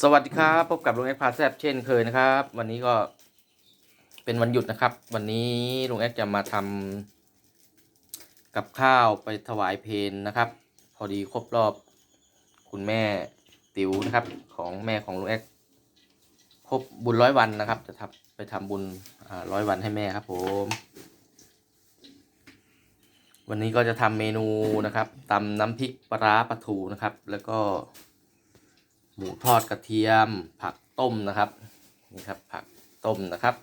สวัสดีครับ พบกับลุงแอคพาแซบเช่นเคยนะครับ วันนี้ก็เป็นวันหยุดนะครับ วันนี้ลุงแอคจะมาทำกับข้าวไปถวายเพลนะครับ พอดีครบรอบคุณแม่ติ๋วนะครับ ของแม่ของลุงแอคครบบุญร้อยวันนะครับ จะทำไปทำบุญร้อยวันให้แม่ครับผม วันนี้ก็จะทำเมนูนะครับตำน้ำพริกปลาปลาทูนะครับ แล้วก็ หมูทอดกระเทียม ผักต้มนะครับนี่ครับผักต้มนะครับ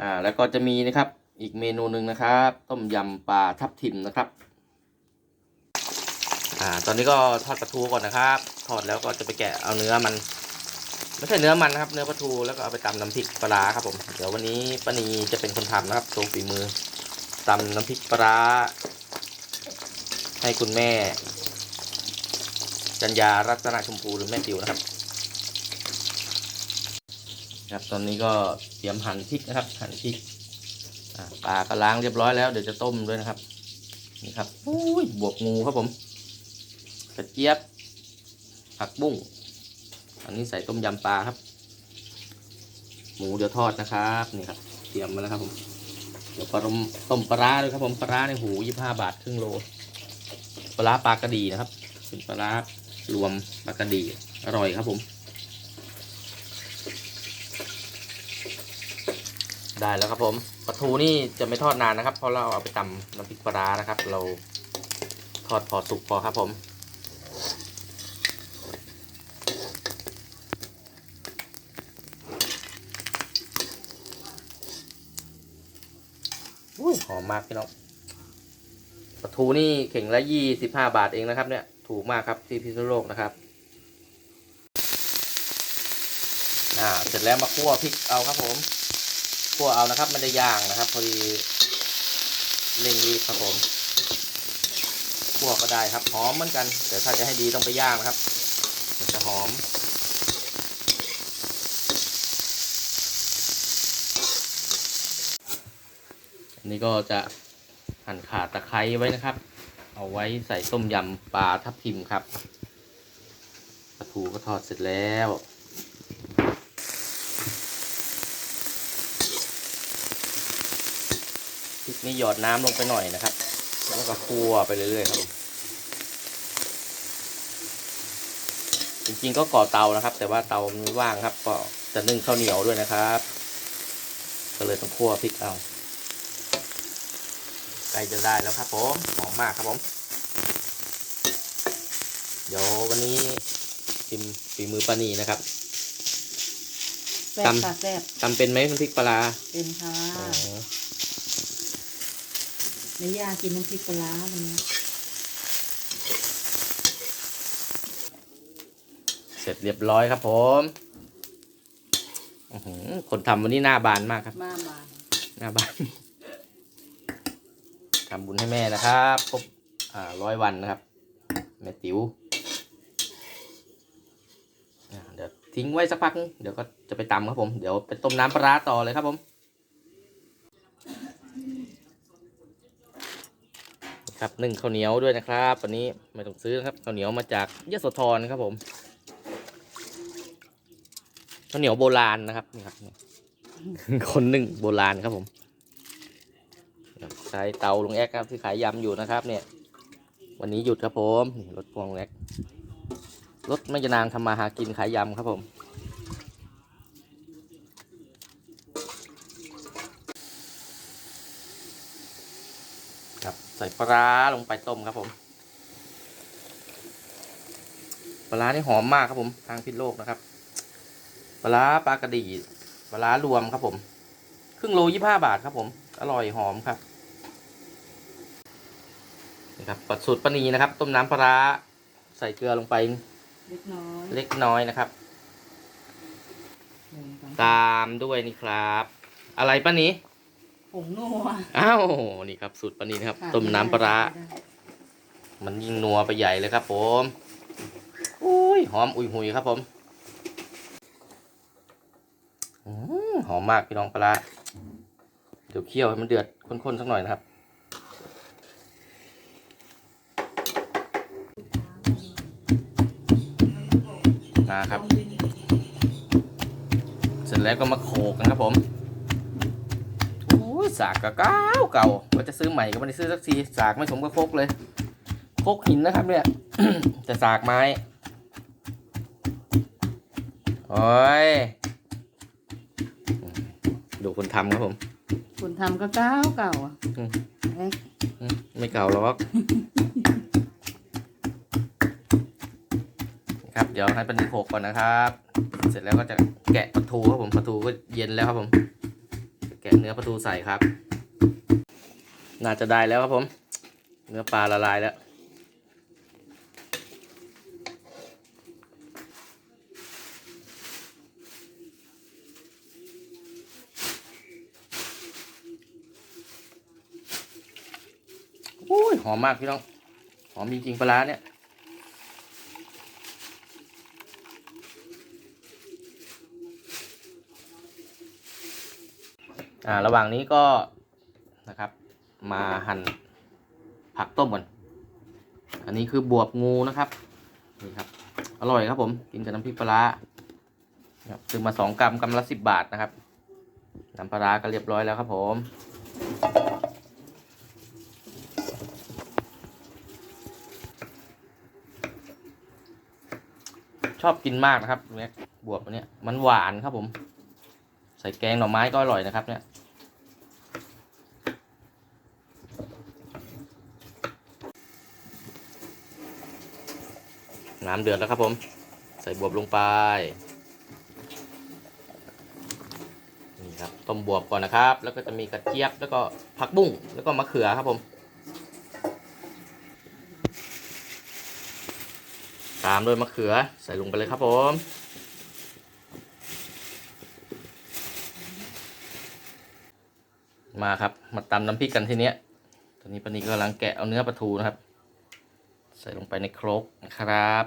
อ่าแล้วก็จะมีนะครับอีกเมนูหนึ่งนะครับ ต้มยำปลาทับทิมนะครับอ่าตอนนี้ก็ทอดปลาทูก่อนนะครับ ทอดแล้วก็จะไปแกะเอาเนื้อมันไม่ใช่เนื้อมันนะครับ เนื้อปลาทูแล้วก็เอาไปตำน้ำพริกปลาครับผมเดี๋ยววันนี้ป้านีจะเป็นคนทำนะครับโชว์ฝีมือตำน้ำพริกปลาให้คุณแม่ จัญญารัตนชมพูหรือแม่ติวนะครับครับตอนนี้ก็เตรียมหั่นพริกนะครับ หั่นพริกปลาก็ล้างเรียบร้อยแล้วเดี๋ยวจะต้มด้วยนะครับ นี่ครับอุ้ยบวกงูครับผมกระเจี๊ยบ ผักบุ้งอันนี้ใส่ต้มยำปลาครับ หมูเดี๋ยวทอดนะครับนี่ครับ เตรียมมาแล้วครับผมเดี๋ยวปลาต้มปลาร้าด้วยครับผมปลาร้าในหูยี่ห้าบาทครึ่งโลปลาร้าปลากระดีนะครับเป็นปลา รวมปลากระดีอร่อยครับผม ได้แล้วครับผมปลาทูนี่จะไม่ทอดนานนะครับ เพราะเราเอาไปตำน้ำพริกปลานะครับ เราทอดพอสุกพอครับผมหอมมากพี่น้องปลาทูนี่เข่งละยี่สิบห้าบาทเองนะครับเนี่ย ถูกมากครับที่พิษณุโลกนะครับอ่าเสร็จแล้วมาคั่วพริกเอาครับผมคั่วเอานะครับม่ได้ย่างนะครับ พอดีเร่งรีบครับผมคั่วก็ได้ครับหอมเหมือนกัน แต่ถ้าจะให้ดีต้องไปย่างนะครับ มันจะหอมอันนี้ก็จะหั่นขาตะไคร้ไว้นะครับ เอาไว้ใส่ต้มยำปลาทับทิมครับปลาทูก็ทอดเสร็จแล้วพริกนี่หยอดน้ำลงไปหน่อยนะครับ แล้วก็คั่วไปเรื่อยๆครับผมจริงๆก็ก่อเตานะครับ แต่ว่าเตามันว่างครับ ก็จะนึ่งข้าวเหนียวด้วยนะครับ ก็เลยต้องคั่วพริกเอาใกล้จะได้แล้วครับผม มมากครับผม เดี๋ยววันนี้ชิมฝีมือปานีนะครับแซ่บตำค่ะแซ่บทำเป็นไหมน้ำพริกปลาร้าเป็นค่ะอ๋อแม่ย่ากินน้ำพริกปลาร้าวันนี้เสร็จเรียบร้อยครับผมอื้อหือคนทำวันนี้หน้าบานมากครับ มาบาน หน้าบาน ทำบุญให้แม่นะครับครบอ่าร้อยวันนะครับ แม่ติ๋วเดี๋ยวทิ้งไว้สักพัก เดี๋ยวก็จะไปตำครับผม เดี๋ยวไปต้มน้ำปลาต่อเลยครับผมครับนึ่งข้าวเหนียวด้วยนะครับวันนี้ไม่ต้องซื้อนะครับข้าวเหนียวมาจากยโสธรครับผมข้าวเหนียวโบราณนะครับนี่ครับคนหนึ่งโบราณครับผม ใช้เตาลุงแอ๊กครับที่ขายยำอยู่นะครับ เนี่ย วันนี้หยุดครับผมรถพวงลุงแอ๊กรถไม่จะนางทำมาหากินขายยำครับผมครับใส่ปลาลงไปต้มครับผม ปลานี่หอมมากครับผม ทางพิษโลกนะครับปลาปลากระดีปลาร้ารวมครับผม ครึ่งโลยี่ห้าบาทครับผม อร่อยหอมครับ ครับปัดสูตรปานีนะครับ ต้มน้ำปลาร้าใส่เกลือลงไป เล็กน้อยเล็กน้อยนะครับ หนึ่งสองตามด้วยนี่ครับ อะไรป้านี้ผงนัวอ้าวนี่ครับสูตรปานีนะครับต้มน้ำปลาร้ามันยิ่งนัวไปใหญ่เลยครับ ผมอุ้ยหอมอุยหุยครับผมอืมหอมมากพี่น้องปลาร้าเดี๋ยวเคี่ยวให้มันเดือดข้นๆสักหน่อยนะครับ ครับ เสร็จแล้วก็มาโขกนะครับผมโอ้ยสากก็เก่าเก่าว่าจะซื้อใหม่ก็ไม่ได้ซื้อสักทีสากไม่สมกับโคกเลยโคกหินนะครับเนี่ยแต่สากไม้โอ้ยดูคนทำครับผมคุณทำก็เก้าเก่าอะอืมเอ๊ะอืมไม่เก่าหรอก ครับเดี๋ยวให้ปนิโขกก่อนนะครับ เสร็จแล้วก็จะแกะปลาทูครับผมปลาทูก็เย็นแล้วครับผม แกะเนื้อปลาทูใส่ครับ น่าจะได้แล้วครับผม เนื้อปลาละลายแล้วโอ้ยหอมมากพี่น้อง หอมจริงๆปลาเนี่ย อ่าระหว่างนี้ก็นะครับมาหั่นผักต้มก่อน อันนี้คือบวบงูนะครับนี่ครับ อร่อยครับผมกินกับน้ำพริกปลาครับซื้อมาสองกรัมกรัมละสิบบาทนะครับน้ำปลาร้าก็เรียบร้อยแล้วครับผมชอบกินมากนะครับเนี่ยบวบอันเนี้ยมันหวานครับผม ใส่แกงหน่อไม้ก็อร่อยนะครับเนี่ยน้ำเดือดแล้วครับผม ใส่บวบลงไป นี่ครับ ต้มบวบก่อนนะครับ แล้วก็จะมีกระเจี๊ยบ แล้วก็ผักบุ้ง แล้วก็มะเขือครับผม ตามด้วยมะเขือใส่ลงไปเลยครับผม มาครับ มาตำน้ำพริกกันทีเนี้ย ตอนนี้ปานีกำลังแกะเอาเนื้อปลาทูนะครับ ใส่ลงไปในครกนะครับ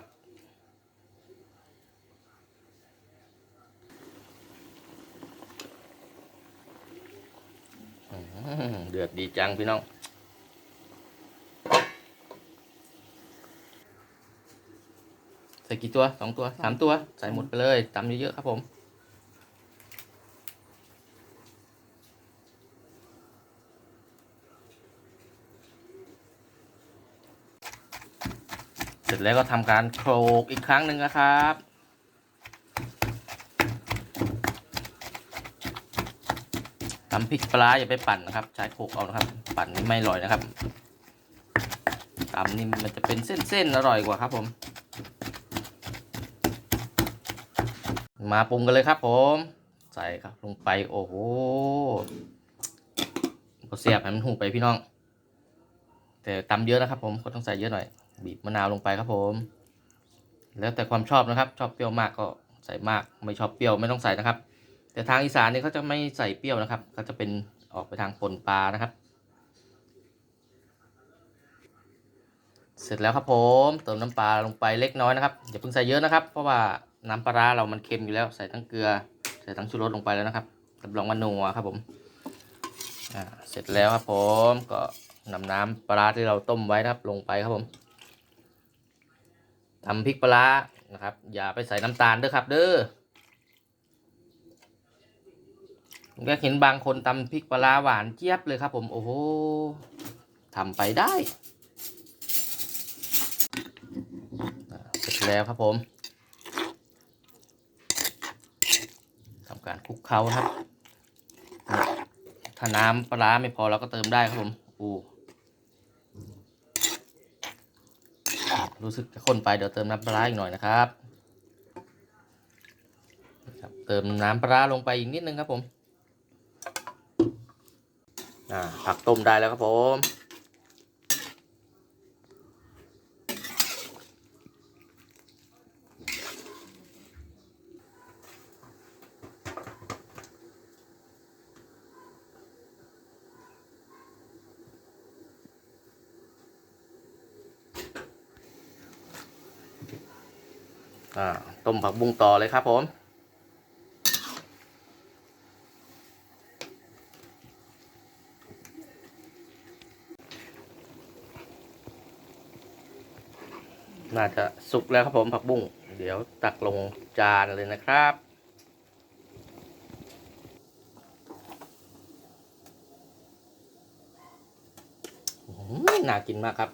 เดือดดีจังพี่น้องใส่กี่ตัวสองตัวสามตัว ใส่หมดไปเลยตำเยอะๆครับผม สร็จแล้วก็ทำการโขลกอีกครั้งหนึ่งนะครับตำพริกปลาอย่าไปปั่นนะครับ ใช้โขลกเอานะครับ ปั่นนี่ไม่อร่อยนะครับตำนี่มันจะเป็นเส้นๆอร่อยกว่าครับผม มาปรุงกันเลยครับผม ใส่ครับลงไปโอ้โหก็เสียบให้มันหูไปพี่น้อง แต่ตำเยอะนะครับผมก็ต้องใส่เยอะหน่อย บีบมะนาวลงไปครับผม แล้วแต่ความชอบนะครับ ชอบเปรี้ยวมากก็ใส่มาก ไม่ชอบเปรี้ยวไม่ต้องใส่นะครับ แต่ทางอีสานเนี่ยเขาจะไม่ใส่เปรี้ยวนะครับเขาจะเป็นออกไปทางปนปลานะครับ เสร็จแล้วครับผมเติมน้ำปลาลงไปเล็กน้อยนะครับอย่าเพิ่งใส่เยอะนะครับ เพราะว่าน้ำปลาราเรามันเค็มอยู่แล้ว ใส่ทั้งเกลือ ใส่ทั้งชูรสลงไปแล้วนะครับรับรองว่านัวครับผมเสร็จแล้วครับผมก็นำน้ำปลาร้าที่เราต้มไว้นะครับลงไปครับผม ทำพริกปลานะครับ อย่าไปใส่น้ำตาลเด้อครับ เด้อผมก็เห็นบางคนตำพริกปลาหวานเจี๊ยบเลยครับ ผมโอ้โหทำไปได้เสร็จแล้วครับผมทำการคลุกเคล้าครับ ถ้าน้ำปลาร้าไม่พอเราก็เติมได้ครับผมอู้ รู้สึกจะข้นไปเดี๋ยวเติมน้ำปลาอีกหน่อยนะครับครับเติมน้ำปลาร้าลงไปอีกนิดนึงครับผมอ่าผักต้มได้แล้วครับผม ต้มผักบุ้งต่อเลยครับผมน่าจะสุกแล้วครับผมผักบุ้ง เดี๋ยวตักลงจานเลยนะครับหือน่ากินมากครับ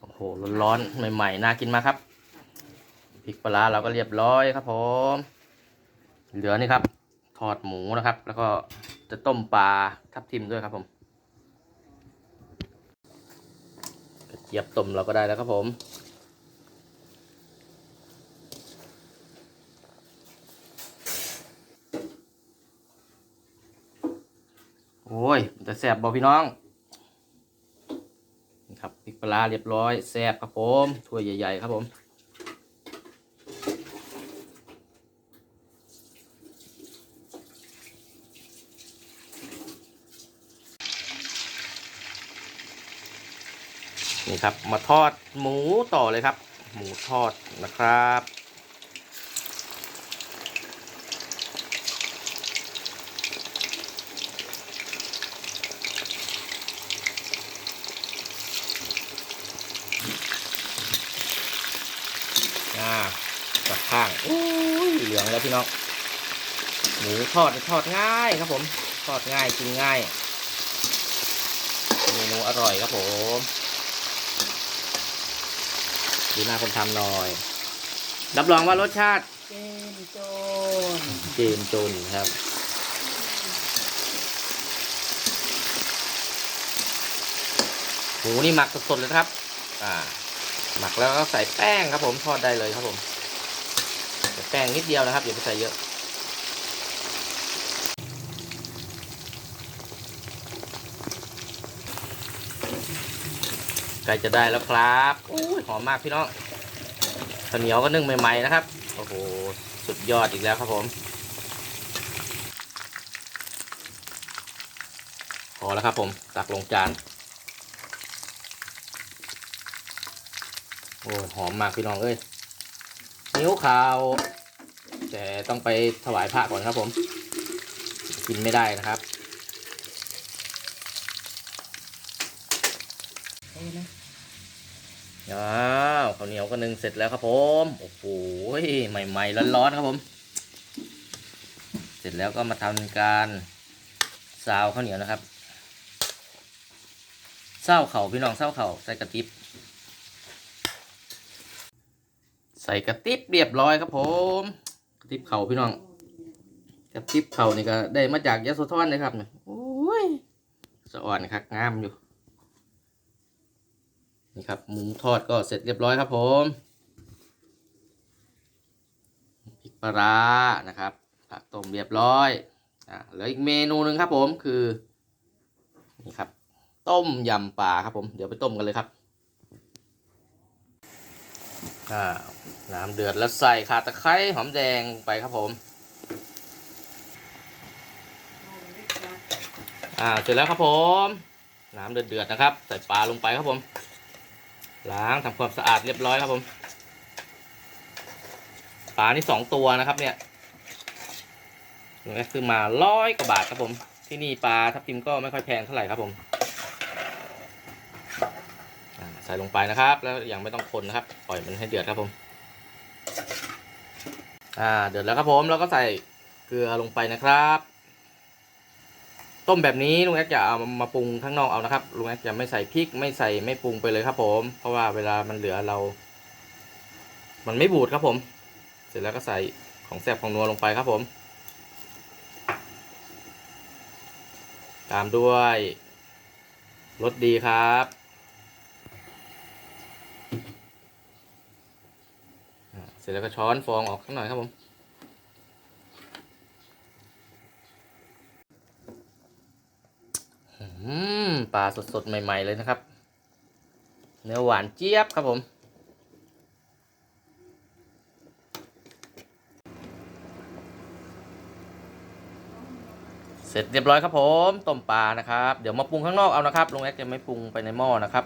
โอ้โห ร้อนๆใหม่ๆน่ากินมากครับพริกปลาเราก็เรียบร้อยครับผมเหลือนี่ครับ ทอดหมูนะครับ แล้วก็จะต้มปลาทับทิมด้วยครับผมกระเจี๊ยบต้มเราก็ได้แล้วครับผมโอ้ยแต่แสบบอกพี่น้อง ลาเรียบร้อยแซ่บครับผมถ้วยใหญ่ ๆ ครับผมนี่ครับ มาทอดหมูต่อเลยครับ หมูทอดนะครับ อ่าจับ ข้างอุ้ยเหลืองแล้วพี่น้องหมูทอดนี่ทอดง่ายครับผมทอดง่ายกินง่ายเมนูอร่อยครับผมดูหน้าคนทำหน่อย รับรองว่ารสชาติ เจนโจน เจมจนครับ หมูนี่หมักสดๆเลยนะครับ อ่า หมักแล้วก็ใส่แป้งครับผมทอดได้เลยครับผมใส่ แป้งนิดเดียวนะครับอย่าไปใส่เยอะ ใกล้จะได้แล้วครับอุ้ยหอมมากพี่น้องข้าวเหนียวก็นึ่งใหม่ๆนะครับ โอ้โห สุดยอดอีกแล้วครับผม พอแล้วครับผมตักลงจาน โอ้ยหอมมากพี่น้องเอ้ยนิ้วขาว แต่ต้องไปถวายพระก่อนครับผม กินไม่ได้นะครับอ้าวข้าวเหนียวก็นึ่งเสร็จแล้วครับผม โอ้โหใหม่ๆร้อนๆครับผม เสร็จแล้วก็มาทำการซาวข้าวเหนียวนะครับเศร้าเข่าพี่น้องเศร้าเข่าใส่กระติบใส่กระติบเรียบร้อยครับผม ติบเข่าพี่น้องกระติบเข่านี่ก็ได้มาจากยะโสธรเลยครับเนี่ยโอ้ยสะอ่อนครับงามอยู่นี่ครับหมูทอดก็เสร็จเรียบร้อยครับผมพริกปลาร้านะครับผักต้มเรียบร้อยอ่าเหลืออีกเมนูหนึ่งครับผมคือนี่ครับ ต้มยำปลาครับผมเดี๋ยวไปต้มกันเลยครับอ่า น้ำเดือดแล้วใส่ข่าตะไคร้หอมแดงไปครับผม อ่าเสร็จแล้วครับผม น้ำเดือดๆนะครับ ใส่ปลาลงไปครับผม ล้างทำความสะอาดเรียบร้อยครับผม ปลานี่สองตัวนะครับเนี่ยนี่ก็ซื้อมาร้อยกว่าบาทครับผม ที่นี่ปลาทับทิมก็ไม่ค่อยแพงเท่าไหร่ครับผมอ่าใส่ลงไปนะครับ แล้วยังไม่ต้องคนนะครับ ปล่อยมันให้เดือดครับผม อ่าเดือดแล้วครับผมแล้วก็ใส่เกลือลงไปนะครับ ต้มแบบนี้ลุงแอ๊กจะเอามาปรุงข้างนอกเอานะครับลุงแอ๊กจะไม่ใส่พริกไม่ใส่ไม่ปรุงไปเลยครับผม เพราะว่าเวลามันเหลือเรา มันไม่บูดครับผม เสร็จแล้วก็ใส่ของแซ่บของนัวลงไปครับผม ตามด้วยรสดีครับอ่าเส ร็จแล้วก็ช้อนฟองออกข้างหน่อยครับผมอืมปลาสดๆ ใหม่ ๆ เลยนะครับ เนื้อหวานเจี๊ยบครับผม เสร็จเรียบร้อยครับผม ต้มปลานะครับ เดี๋ยวมาปรุงข้างนอกเอานะครับ ลุงแอ๊กจะไม่ปรุงไปในหม้อนะครับ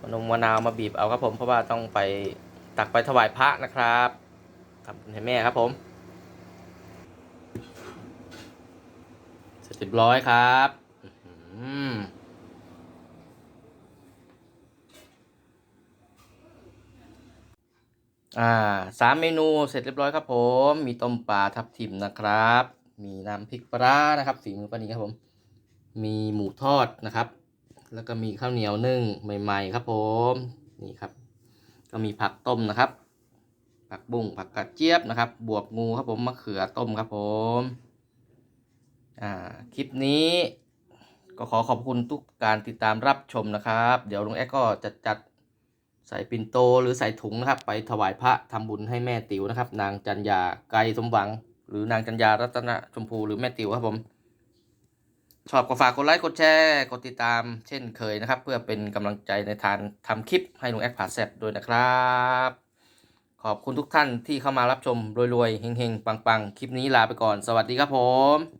มะนงมะนาวมาบีบเอาครับผม เพราะว่าต้องไป ตักไปถวายพระนะครับทำบุญให้แม่ครับผมเสร็จเรียบร้อยครับอือหืออ่าสามเมนูเสร็จเรียบร้อยครับผม มีต้มปลาทับทิมนะครับ มีน้ำพริกปลาร้านะครับฝีมือป้านีครับผม มีหมูทอดนะครับ แล้วก็มีข้าวเหนียวนึ่งใหม่ ๆ ครับผม นี่ครับ ก็มีผักต้มนะครับ ผักบุ้งผักกระเจี๊ยบนะครับ บวบงูครับผมมะเขือต้มครับผมอ่าคลิปนี้ก็ขอขอบคุณทุกการติดตามรับชมนะครับ เดี๋ยวลุงแอ๊กก็จะจัดใส่ปิ่นโตหรือใส่ถุงนะครับ ไปถวายพระทำบุญให้แม่ติ๋วนะครับ นางจันยาไกรสมหวัง หรือนางจันยารัตนชมพูหรือแม่ติ๋วครับผม ชอบก็ฝากกดไลค์กดแชร์กดติดตามเช่นเคยนะครับ เพื่อเป็นกำลังใจในทางทำคลิปให้ลุงแอคผ่าแซบด้วยนะครับ ขอบคุณทุกท่านที่เข้ามารับชมรวยๆเฮงๆ ปังๆ คลิปนี้ลาไปก่อน สวัสดีครับผม